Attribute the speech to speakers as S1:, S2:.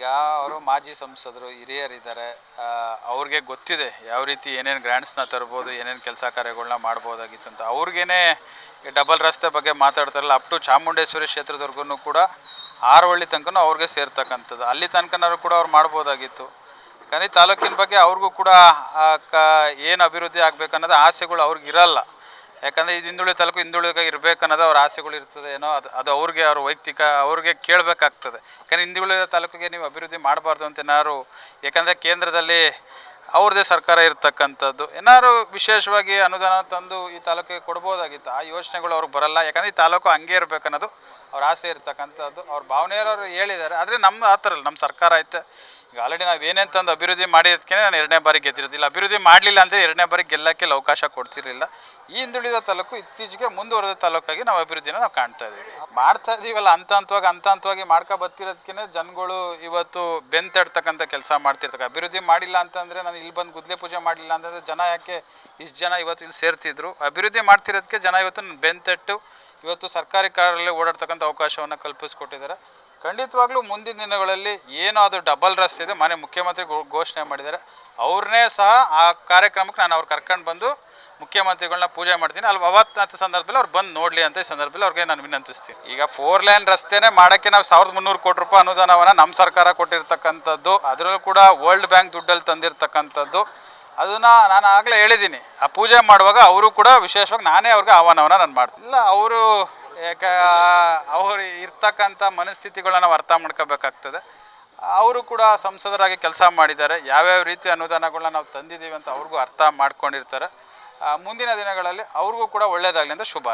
S1: ಈಗ ಅವರು ಮಾಜಿ ಸಂಸದರು, ಹಿರಿಯರಿದ್ದಾರೆ. ಅವ್ರಿಗೆ ಗೊತ್ತಿದೆ ಯಾವ ರೀತಿ ಏನೇನು ಗ್ರ್ಯಾಂಡ್ಸ್ನ ತರ್ಬೋದು, ಏನೇನು ಕೆಲಸ ಕಾರ್ಯಗಳನ್ನ ಮಾಡ್ಬೋದಾಗಿತ್ತು ಅಂತ. ಅವ್ರಿಗೇನೆ ಡಬಲ್ ರಸ್ತೆ ಬಗ್ಗೆ ಮಾತಾಡ್ತಾರಲ್ಲ ಅಪ್ ಟು ಚಾಮುಂಡೇಶ್ವರಿ ಕ್ಷೇತ್ರದವರೆಗೂ ಕೂಡ ಆರವಳ್ಳಿ ತನಕನೂ ಅವ್ರಿಗೆ ಸೇರ್ತಕ್ಕಂಥದ್ದು. ಅಲ್ಲಿ ತನಕನೂ ಕೂಡ ಅವ್ರು ಮಾಡ್ಬೋದಾಗಿತ್ತು. ಯಾಕಂದರೆ ತಾಲೂಕಿನ ಬಗ್ಗೆ ಅವ್ರಿಗೂ ಕೂಡ ಕ, ಏನು ಅಭಿವೃದ್ಧಿ ಆಗಬೇಕನ್ನೋದು ಆಸೆಗಳು ಅವ್ರಿಗೆ ಇರಲ್ಲ ಯಾಕಂದರೆ ಇದು ಹಿಂದುಳಿದ ತಾಲೂಕು ಹಿಂದುಳಿದಾಗ ಇರಬೇಕನ್ನೋದು ಅವ್ರ ಆಸೆಗಳು ಇರ್ತದೆ, ಏನೋ ಅದು ಅದು ಅವ್ರಿಗೆ ಅವ್ರ ವೈಯಕ್ತಿಕ, ಅವ್ರಿಗೆ ಕೇಳಬೇಕಾಗ್ತದೆ. ಯಾಕಂದರೆ ಹಿಂದುಳಿದ ತಾಲೂಕಿಗೆ ನೀವು ಅಭಿವೃದ್ಧಿ ಮಾಡಬಾರ್ದು ಅಂತ ಏನಾದ್ರು, ಯಾಕಂದರೆ ಕೇಂದ್ರದಲ್ಲಿ ಅವ್ರದ್ದೇ ಸರ್ಕಾರ ಇರತಕ್ಕಂಥದ್ದು. ಏನಾದ್ರು ವಿಶೇಷವಾಗಿ ಅನುದಾನ ತಂದು ಈ ತಾಲೂಕಿಗೆ ಕೊಡ್ಬೋದಾಗಿತ್ತು, ಆ ಯೋಚನೆಗಳು ಅವ್ರಿಗೆ ಬರಲ್ಲ. ಯಾಕಂದರೆ ಈ ತಾಲೂಕು ಹಂಗೆ ಇರಬೇಕನ್ನೋದು ಅವ್ರ ಆಸೆ ಇರ್ತಕ್ಕಂಥದ್ದು. ಅವ್ರ ಭಾವನೆಯವರು ಹೇಳಿದ್ದಾರೆ. ಆದರೆ ನಮ್ಮ ಆ ಥರ ಇಲ್ಲ ನಮ್ಮ ಸರ್ಕಾರ ಐತೆ. ಈಗ ಆಲ್ರೆಡಿ ನಾವು ಏನೇನು ತಂದು ಅಭಿವೃದ್ಧಿ ಮಾಡಿದ್ದಕ್ಕೆ ನಾನು ಎರಡನೇ ಬಾರಿ ಗೆದ್ದಿರೋದಿಲ್ಲ ಅಭಿವೃದ್ಧಿ ಮಾಡಲಿಲ್ಲ ಅಂದರೆ ಎರಡನೇ ಬಾರಿ ಗೆಲ್ಲಕ್ಕೆ ಅವಕಾಶ ಕೊಡ್ತಿರಲಿಲ್ಲ. ಈ ಹಿಂದುಳಿದ ತಾಲೂಕು ಇತ್ತೀಚೆಗೆ ಮುಂದುವರೆದ ತಾಲೂಕಾಗಿ ನಾವು ಅಭಿವೃದ್ಧಿನ ನಾವು ಕಾಣ್ತಾ ಇದ್ದೀವಿ ಮಾಡ್ತಾ ಇದೀವಲ್ಲ ಹಂತ ಹಂತವಾಗಿ ಹಂತ ಹಂತವಾಗಿ ಮಾಡ್ಕೊ ಬರ್ತಿರೋದಕ್ಕೆ ಜನಗಳು ಇವತ್ತು ಬೆಂತಡ್ತಕ್ಕಂಥ ಕೆಲಸ ಮಾಡ್ತಿರ್ತಕ್ಕ ಅಭಿವೃದ್ಧಿ ಮಾಡಿಲ್ಲ ಅಂತಂದರೆ ನಾನು ಇಲ್ಲಿ ಬಂದು ಗುದ್ಲೆ ಪೂಜೆ ಮಾಡಲಿಲ್ಲ ಅಂತಂದರೆ ಜನ ಯಾಕೆ ಇಷ್ಟು ಜನ ಇವತ್ತು ಇಲ್ಲಿ ಸೇರ್ತಿದ್ರು? ಅಭಿವೃದ್ಧಿ ಮಾಡ್ತಿರೋದಕ್ಕೆ ಜನ ಇವತ್ತು ಬೆಂತಟ್ಟು ಇವತ್ತು ಸರ್ಕಾರಿ ಕಾರಲ್ಲಿ ಓಡಾಡ್ತಕ್ಕಂಥ ಅವಕಾಶವನ್ನು ಕಲ್ಪಿಸ್ಕೊಟ್ಟಿದ್ದಾರೆ. ಖಂಡಿತವಾಗ್ಲೂ ಮುಂದಿನ ದಿನಗಳಲ್ಲಿ ಏನಾದರೂ ಡಬಲ್ ರಸ್ತೆ ಇದೆ ಮನೆ ಮುಖ್ಯಮಂತ್ರಿ ಘೋಷಣೆ ಮಾಡಿದ್ದಾರೆ. ಅವ್ರನ್ನೇ ಸಹ ಆ ಕಾರ್ಯಕ್ರಮಕ್ಕೆ ನಾನು ಅವ್ರು ಕರ್ಕೊಂಡು ಬಂದು ಮುಖ್ಯಮಂತ್ರಿಗಳನ್ನ ಪೂಜೆ ಮಾಡ್ತೀನಿ. ಅಲ್ಲಿ ಅವತ್ತು ಸಂದರ್ಭದಲ್ಲಿ ಅವ್ರು ಬಂದು ನೋಡಲಿ ಅಂತ ಈ ಸಂದರ್ಭದಲ್ಲಿ ಅವ್ರಿಗೆ ನಾನು ವಿನಂತಿಸ್ತೀನಿ. ಈಗ ಫೋರ್ ಲೈನ್ ರಸ್ತೆನೇ ಮಾಡೋಕ್ಕೆ ನಾವು ಸಾವಿರದ ಮುನ್ನೂರು ಕೋಟಿ ರೂಪಾಯಿ ಅನುದಾನವನ್ನು ನಮ್ಮ ಸರ್ಕಾರ ಕೊಟ್ಟಿರ್ತಕ್ಕಂಥದ್ದು ಅದರಲ್ಲೂ ಕೂಡ ವರ್ಲ್ಡ್ ಬ್ಯಾಂಕ್ ದುಡ್ಡಲ್ಲಿ ತಂದಿರತಕ್ಕಂಥದ್ದು ಅದನ್ನು ನಾನು ಆಗಲೇ ಹೇಳಿದ್ದೀನಿ. ಆ ಪೂಜೆ ಮಾಡುವಾಗ ಅವರು ಕೂಡ ವಿಶೇಷವಾಗಿ ನಾನೇ ಅವ್ರಿಗೆ ಆಹ್ವಾನವನ್ನು ನಾನು ಮಾಡ್ತೀನಿ. ಇಲ್ಲ ಅವರು ಯಾಕ ಅವರು ಇರ್ತಕ್ಕಂಥ ಮನಸ್ಥಿತಿಗಳನ್ನ ನಾವು ಅರ್ಥ ಮಾಡ್ಕೋಬೇಕಾಗ್ತದೆ. ಅವರು ಕೂಡ ಸಂಸದರಾಗಿ ಕೆಲಸ ಮಾಡಿದ್ದಾರೆ. ಯಾವ್ಯಾವ ರೀತಿ ಅನುದಾನಗಳನ್ನ ನಾವು ತಂದಿದ್ದೀವಿ ಅಂತ ಅವ್ರಿಗೂ ಅರ್ಥ ಮಾಡ್ಕೊಂಡಿರ್ತಾರೆ. ಮುಂದಿನ ದಿನಗಳಲ್ಲಿ ಅವ್ರಿಗೂ ಕೂಡ ಒಳ್ಳೆಯದಾಗಲಿ ಅಂತ ಶುಭ